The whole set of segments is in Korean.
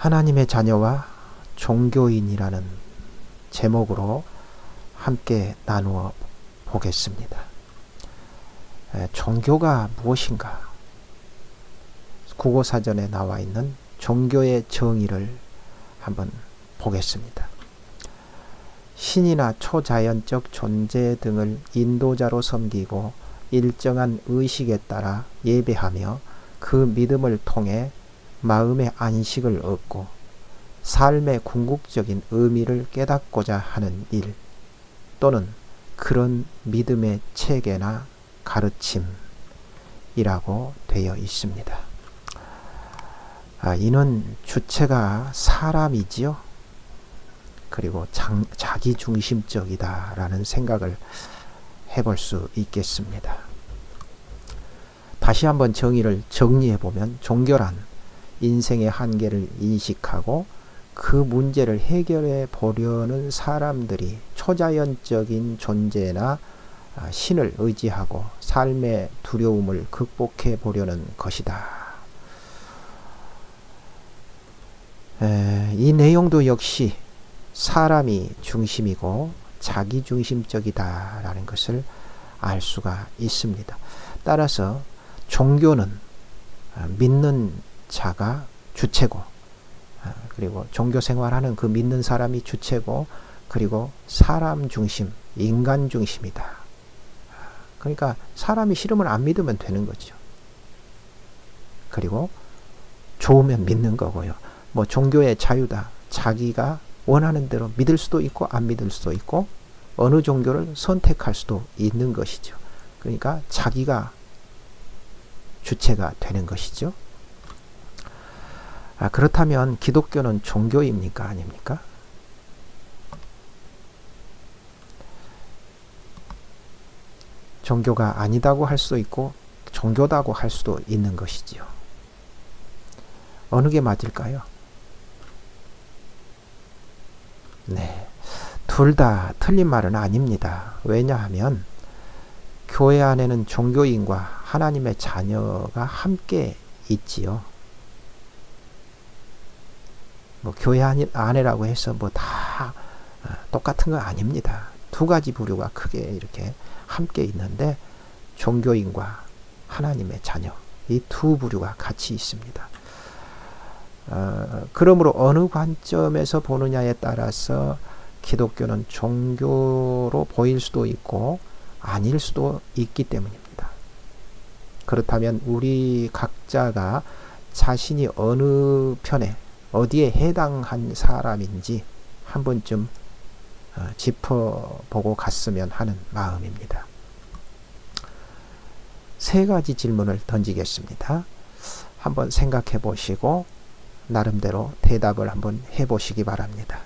하나님의 자녀와 종교인이라는 제목으로 함께 나누어 보겠습니다. 에, 종교가 무엇인가? 국어사전에 나와 있는 종교의 정의를 한번 보겠습니다. 신이나 초자연적 존재 등을 인도자로 섬기고 일정한 의식에 따라 예배하며 그 믿음을 통해 마음의 안식을 얻고 삶의 궁극적인 의미를 깨닫고자 하는 일 또는 그런 믿음의 체계나 가르침이라고 되어 있습니다. 아, 이는 주체가 사람이지요. 그리고 장, 자기 중심적이다라는 생각을 해볼 수 있겠습니다. 다시 한번 정의를 정리해 보면 종교란 인생의 한계를 인식하고 그 문제를 해결해 보려는 사람들이 초자연적인 존재나 아, 신을 의지하고 삶의 두려움을 극복해 보려는 것이다. 에, 이 내용도 역시 사람이 중심이고 자기 중심적이다라는 것을 알 수가 있습니다. 따라서 종교는 아, 믿는 자가 주체고 아, 그리고 종교 생활하는 그 믿는 사람이 주체고 그리고 사람 중심, 인간 중심이다. 그러니까 사람이 싫으면 안 믿으면 되는 거죠. 그리고 좋으면 믿는 거고요. 뭐 종교의 자유다. 자기가 원하는 대로 믿을 수도 있고 안 믿을 수도 있고 어느 종교를 선택할 수도 있는 것이죠. 그러니까 자기가 주체가 되는 것이죠. 아, 그렇다면 기독교는 종교입니까? 아닙니까? 종교가 아니다고 할 수도 있고 종교다고 할 수도 있는 것이지요. 어느 게 맞을까요? 네. 둘 다 틀린 말은 아닙니다. 왜냐하면 교회 안에는 종교인과 하나님의 자녀가 함께 있지요. 뭐 교회 안에라고 해서 뭐다 어, 똑같은 거 아닙니다. 두 가지 부류가 크게 이렇게 함께 있는데 종교인과 하나님의 자녀 이 두 부류가 같이 있습니다. 어, 그러므로 어느 관점에서 보느냐에 따라서 기독교는 종교로 보일 수도 있고 아닐 수도 있기 때문입니다. 그렇다면 우리 각자가 자신이 어느 편에 어디에 해당한 사람인지 한 번쯤 어, 짚어보고 갔으면 하는 마음입니다. 세 가지 질문을 던지겠습니다. 한번 생각해 보시고 나름대로 대답을 한번 해 보시기 바랍니다.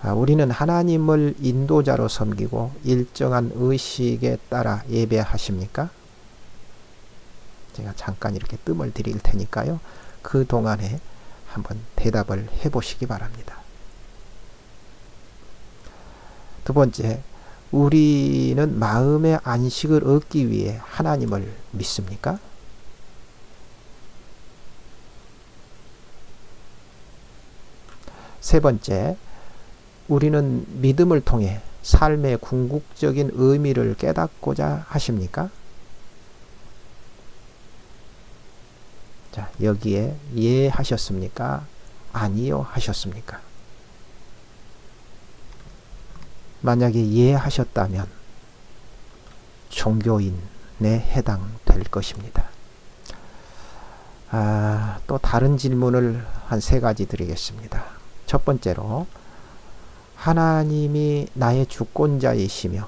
아, 우리는 하나님을 인도자로 섬기고 일정한 의식에 따라 예배하십니까? 제가 잠깐 이렇게 뜸을 들일 테니까요. 그 동안에 한번 대답을 해 보시기 바랍니다. 두 번째, 우리는 마음의 안식을 얻기 위해 하나님을 믿습니까? 세 번째, 우리는 믿음을 통해 삶의 궁극적인 의미를 깨닫고자 하십니까? 자, 여기에 예 하셨습니까? 아니요 하셨습니까? 만약에 예 하셨다면 종교인에 해당될 것입니다. 아, 또 다른 질문을 한 세 가지 드리겠습니다. 첫 번째로 하나님이 나의 주권자이시며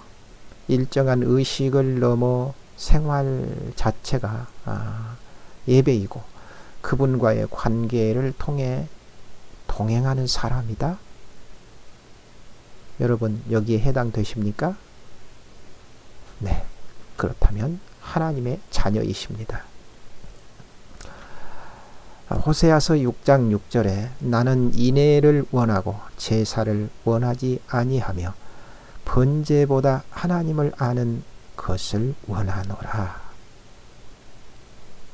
일정한 의식을 넘어 생활 자체가 아, 예배이고 그분과의 관계를 통해 동행하는 사람이다? 여러분, 여기에 해당되십니까? 네. 그렇다면 하나님의 자녀이십니다. 호세아서 6장 6절에 나는 인애를 원하고 제사를 원하지 아니하며 번제보다 하나님을 아는 것을 원하노라.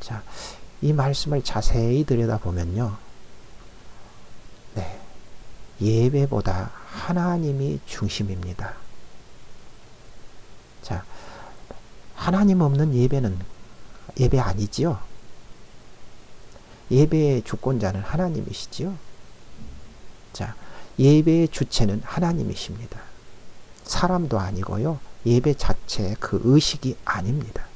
자, 이 말씀을 자세히 들여다보면요. 예배보다 하나님이 중심입니다. 자, 하나님 없는 예배는 예배 아니지요? 예배의 주권자는 하나님이시지요? 자, 예배의 주체는 하나님이십니다. 사람도 아니고요. 예배 자체 그 의식이 아닙니다.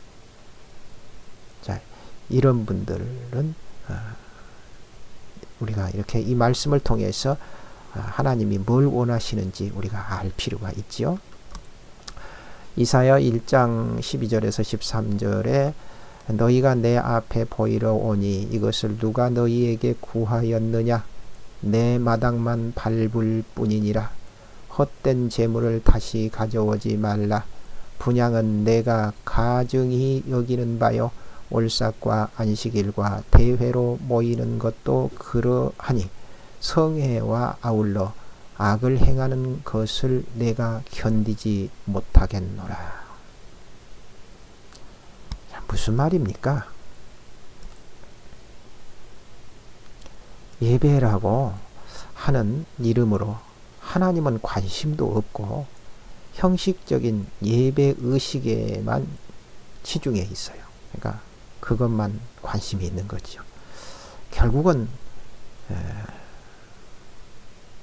자, 이런 분들은 어, 우리가 이렇게 이 말씀을 통해서 어, 하나님이 뭘 원하시는지 우리가 알 필요가 있지요. 이사야 1장 12절에서 13절에 너희가 내 앞에 보이러 오니 이것을 누가 너희에게 구하였느냐? 내 마당만 밟을 뿐이니라. 헛된 재물을 다시 가져오지 말라. 분양은 내가 가증히 여기는 바요 올삭과 안식일과 대회로 모이는 것도 그러하니 성회와 아울러 악을 행하는 것을 내가 견디지 못하겠노라. 무슨 말입니까? 예배라고 하는 이름으로 하나님은 관심도 없고 형식적인 예배 의식에만 치중해 있어요. 그러니까 그것만 관심이 있는 거죠. 결국은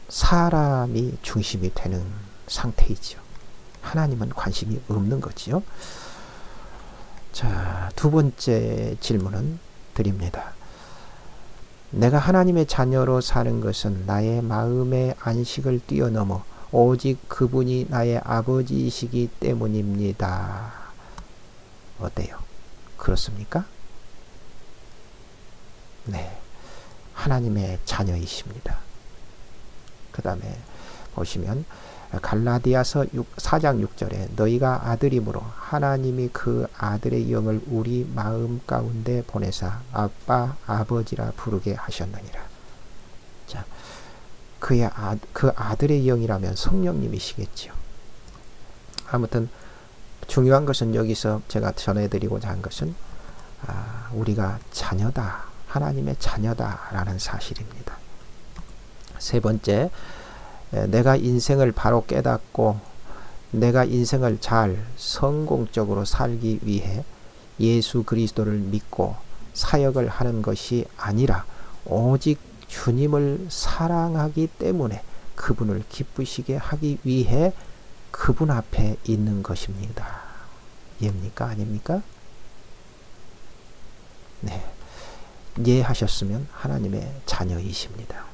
사람이 중심이 되는 상태이죠. 하나님은 관심이 없는 거지요. 자, 두 번째 질문은 드립니다. 내가 하나님의 자녀로 사는 것은 나의 마음의 안식을 뛰어넘어 오직 그분이 나의 아버지이시기 때문입니다. 어때요? 그렇습니까? 네. 하나님의 자녀이십니다. 그 다음에 보시면 갈라디아서 6, 4장 6절에 너희가 아들이므로 하나님이 그 아들의 영을 우리 마음 가운데 보내사 아빠 아버지라 부르게 하셨느니라. 자, 그의 아, 그 아들의 영이라면 성령님이시겠지요. 아무튼 중요한 것은 여기서 제가 전해드리고자 한 것은 아, 우리가 자녀다 하나님의 자녀다라는 사실입니다. 세 번째 내가 인생을 바로 깨닫고 내가 인생을 잘 성공적으로 살기 위해 예수 그리스도를 믿고 사역을 하는 것이 아니라 오직 주님을 사랑하기 때문에 그분을 기쁘시게 하기 위해 그분 앞에 있는 것입니다. 이해입니까? 아닙니까? 네. 이해하셨으면 하나님의 자녀이십니다.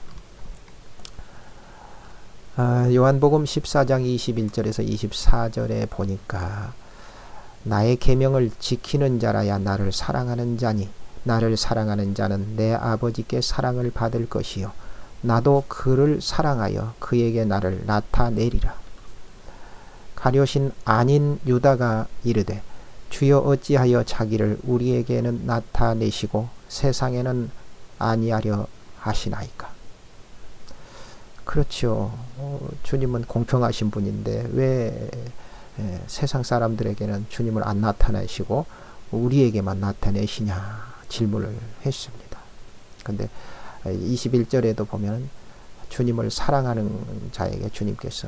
아, 요한복음 14장 21절에서 24절에 보니까 나의 계명을 지키는 자라야 나를 사랑하는 자니 나를 사랑하는 자는 내 아버지께 사랑을 받을 것이요 나도 그를 사랑하여 그에게 나를 나타내리라. 가료신 아닌 유다가 이르되 주여 어찌하여 자기를 우리에게는 나타내시고 세상에는 아니하려 하시나이까. 그렇죠. 어, 주님은 공평하신 분인데 왜 에, 세상 사람들에게는 주님을 안 나타내시고 우리에게만 나타내시냐 질문을 했습니다. 근데 21절에도 보면 주님을 사랑하는 자에게 주님께서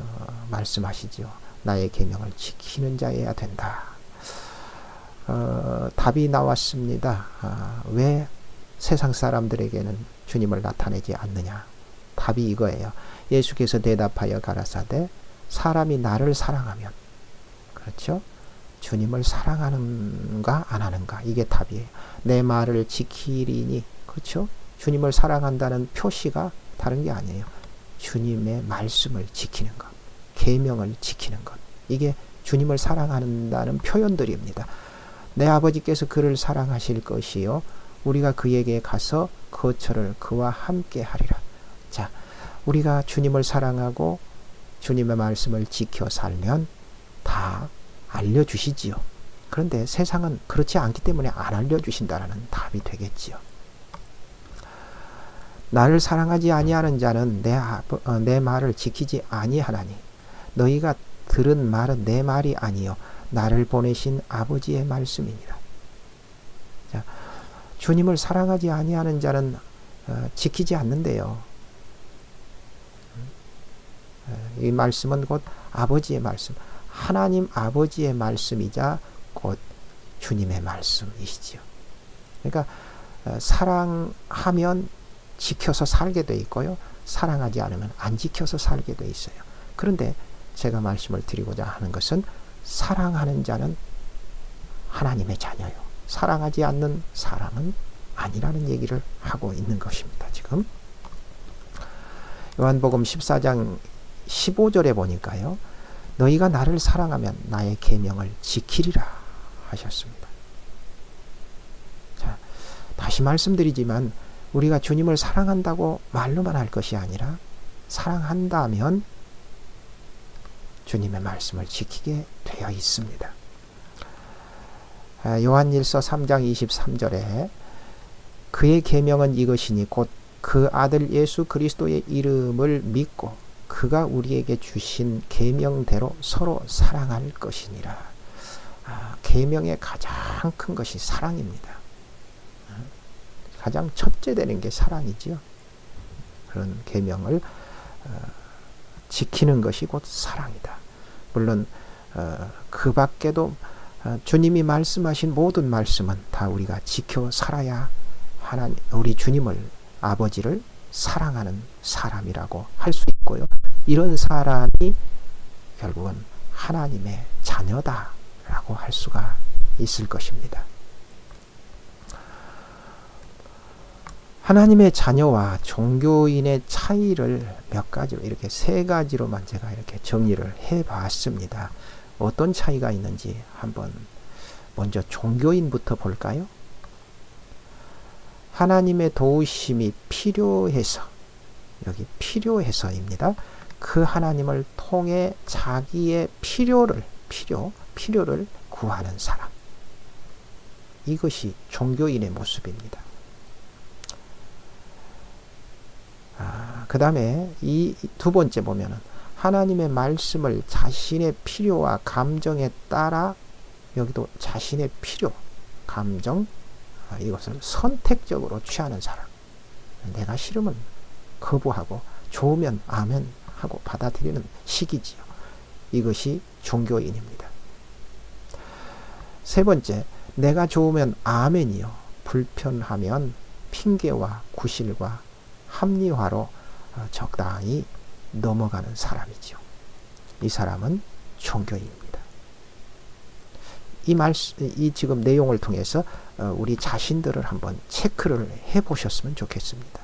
말씀하시죠. 나의 계명을 지키는 자여야 된다. 어, 답이 나왔습니다. 아, 왜 세상 사람들에게는 주님을 나타내지 않느냐? 답이 이거예요. 예수께서 대답하여 가라사대 사람이 나를 사랑하면 그렇죠? 주님을 사랑하는가 안 하는가 이게 답이에요. 내 말을 지키리니 그렇죠? 주님을 사랑한다는 표시가 다른 게 아니에요. 주님의 말씀을 지키는 것, 계명을 지키는 것. 이게 주님을 사랑한다는 표현들입니다. 내 아버지께서 그를 사랑하실 것이요 우리가 그에게 가서 거처를 그와 함께 하리라. 자, 우리가 주님을 사랑하고 주님의 말씀을 지켜 살면 다 알려 주시지요. 그런데 세상은 그렇지 않기 때문에 안 알려 주신다라는 답이 되겠지요. 나를 사랑하지 아니하는 자는 내, 어, 내 말을 지키지 아니하나니 너희가 들은 말은 내 말이 아니요 나를 보내신 아버지의 말씀이니라. 자, 주님을 사랑하지 아니하는 자는 어, 지키지 않는데요. 이 말씀은 곧 아버지의 말씀, 하나님 아버지의 말씀이자 곧 주님의 말씀이시지요. 그러니까 어, 사랑하면 지켜서 살게 돼 있고요. 사랑하지 않으면 안 지켜서 살게 돼 있어요. 그런데 제가 말씀을 드리고자 하는 것은 사랑하는 자는 하나님의 자녀요. 사랑하지 않는 사람은 아니라는 얘기를 하고 있는 것입니다. 지금 요한복음 14장 15절에 보니까요. 너희가 나를 사랑하면 나의 계명을 지키리라 하셨습니다. 자, 다시 말씀드리지만 우리가 주님을 사랑한다고 말로만 할 것이 아니라 사랑한다면 주님의 말씀을 지키게 되어 있습니다. 아, 요한일서 3장 23절에 그의 계명은 이것이니 곧 그 아들 예수 그리스도의 이름을 믿고 그가 우리에게 주신 계명대로 서로 사랑할 것이니라. 아, 계명의 가장 큰 것이 사랑입니다. 가장 첫째 되는 게 사랑이지요. 그런 계명을 어, 지키는 것이 곧 사랑이다. 물론 어, 그 밖에도 어, 주님이 말씀하신 모든 말씀은 다 우리가 지켜 살아야 하나님 우리 주님을 아버지를 사랑하는 사람이라고 할 수 있고요. 이런 사람이 결국은 하나님의 자녀다라고 할 수가 있을 것입니다. 하나님의 자녀와 종교인의 차이를 몇 가지로 이렇게 세 가지로만 제가 이렇게 정리를 해 봤습니다. 어떤 차이가 있는지 한번 먼저 종교인부터 볼까요? 하나님의 도우심이 필요해서 여기 필요해서입니다. 그 하나님을 통해 자기의 필요를 필요 필요를 구하는 사람. 이것이 종교인의 모습입니다. 아, 그 다음에 이 두 번째 보면은 하나님의 말씀을 자신의 필요와 감정에 따라 여기도 자신의 필요, 감정, 아, 이것을 선택적으로 취하는 사람. 내가 싫으면 거부하고 좋으면 아멘 하고 받아들이는 시기지요. 이것이 종교인입니다. 세 번째, 내가 좋으면 아멘이요. 불편하면 핑계와 구실과 합리화로 어, 적당히 넘어가는 사람이죠. 이 사람은 종교인입니다. 이 말, 이 지금 내용을 통해서 어, 우리 자신들을 한번 체크를 해 보셨으면 좋겠습니다.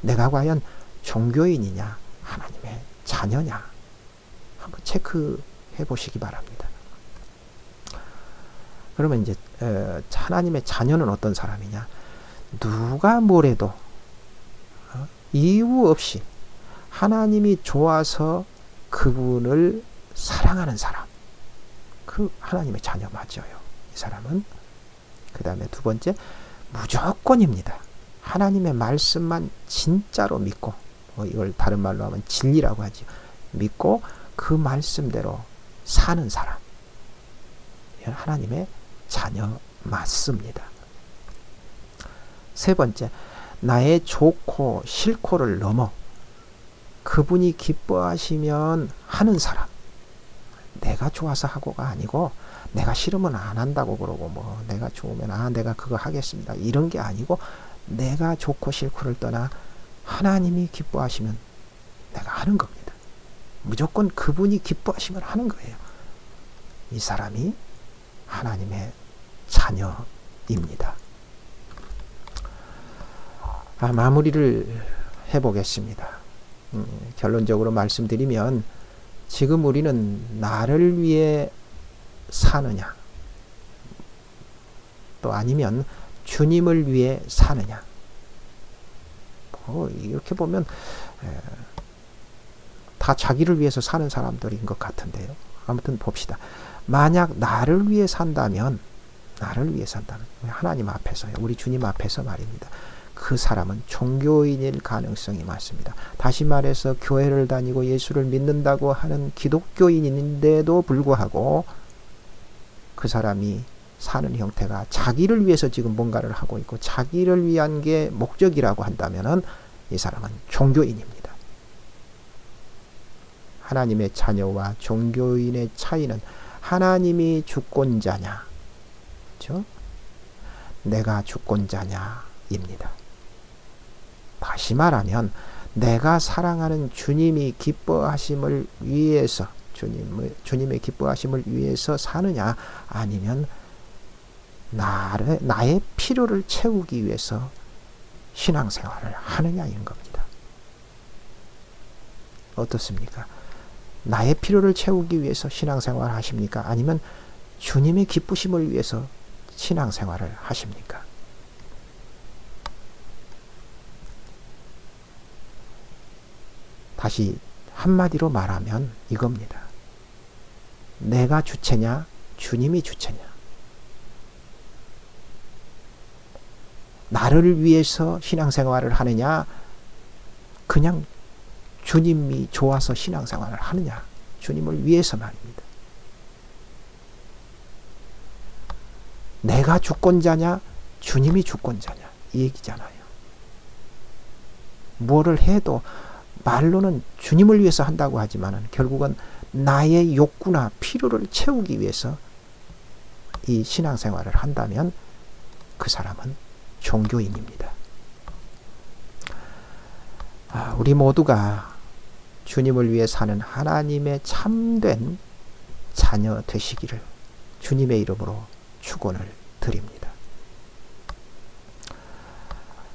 내가 과연 종교인이냐, 하나님의 자녀냐, 한번 체크해 보시기 바랍니다. 그러면 이제 어, 하나님의 자녀는 어떤 사람이냐? 누가 뭐래도 이유 없이 하나님이 좋아서 그분을 사랑하는 사람. 그 하나님의 자녀 맞아요. 이 사람은. 그 다음에 두 번째, 무조건입니다. 하나님의 말씀만 진짜로 믿고, 뭐 이걸 다른 말로 하면 진리라고 하죠. 믿고 그 말씀대로 사는 사람. 하나님의 자녀 맞습니다. 세 번째, 나의 좋고 싫고를 넘어 그분이 기뻐하시면 하는 사람. 내가 좋아서 하고가 아니고 내가 싫으면 안 한다고 그러고 뭐 내가 좋으면 아 내가 그거 하겠습니다. 이런 게 아니고 내가 좋고 싫고를 떠나 하나님이 기뻐하시면 내가 하는 겁니다. 무조건 그분이 기뻐하시면 하는 거예요. 이 사람이 하나님의 자녀입니다. 아, 마무리를 해보겠습니다. 음, 결론적으로 말씀드리면 지금 우리는 나를 위해 사느냐 또 아니면 주님을 위해 사느냐 뭐 이렇게 보면 에, 다 자기를 위해서 사는 사람들인 것 같은데요. 아무튼 봅시다. 만약 나를 위해 산다면 나를 위해 산다면 하나님 앞에서요. 우리 주님 앞에서 말입니다. 그 사람은 종교인일 가능성이 많습니다. 다시 말해서 교회를 다니고 예수를 믿는다고 하는 기독교인인데도 불구하고 그 사람이 사는 형태가 자기를 위해서 지금 뭔가를 하고 있고 자기를 위한 게 목적이라고 한다면이 사람은 종교인입니다. 하나님의 자녀와 종교인의 차이는 하나님이 주권자냐, 그렇죠? 내가 주권자냐입니다. 다시 말하면 내가 사랑하는 주님이 기뻐하심을 위해서 주님의 주님의 기뻐하심을 위해서 사느냐 아니면 나를 나의 필요를 채우기 위해서 신앙생활을 하느냐인 겁니다. 어떻습니까? 나의 필요를 채우기 위해서 신앙생활 하십니까? 아니면 주님의 기쁘심을 위해서 신앙생활을 하십니까? 다시 한마디로 말하면 이겁니다. 내가 주체냐, 주님이 주체냐. 나를 위해서 신앙생활을 하느냐, 그냥 주님이 좋아서 신앙생활을 하느냐, 주님을 위해서 말입니다. 내가 주권자냐, 주님이 주권자냐, 이 얘기잖아요. 뭐를 해도 말로는 주님을 위해서 한다고 하지만 결국은 나의 욕구나 필요를 채우기 위해서 이 신앙생활을 한다면 그 사람은 종교인입니다. 아, 우리 모두가 주님을 위해 사는 하나님의 참된 자녀 되시기를 주님의 이름으로 축원을 드립니다.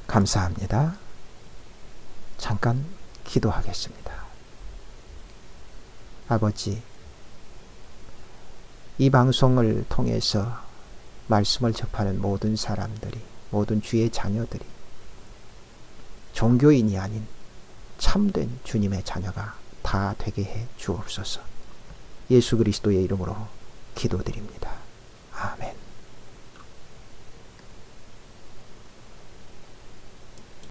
감사합니다. 잠깐 기도하겠습니다. 아버지, 이 방송을 통해서 말씀을 접하는 모든 사람들이, 모든 주의 자녀들이 종교인이 아닌 참된 주님의 자녀가 다 되게 해 주옵소서. 예수 그리스도의 이름으로 기도드립니다.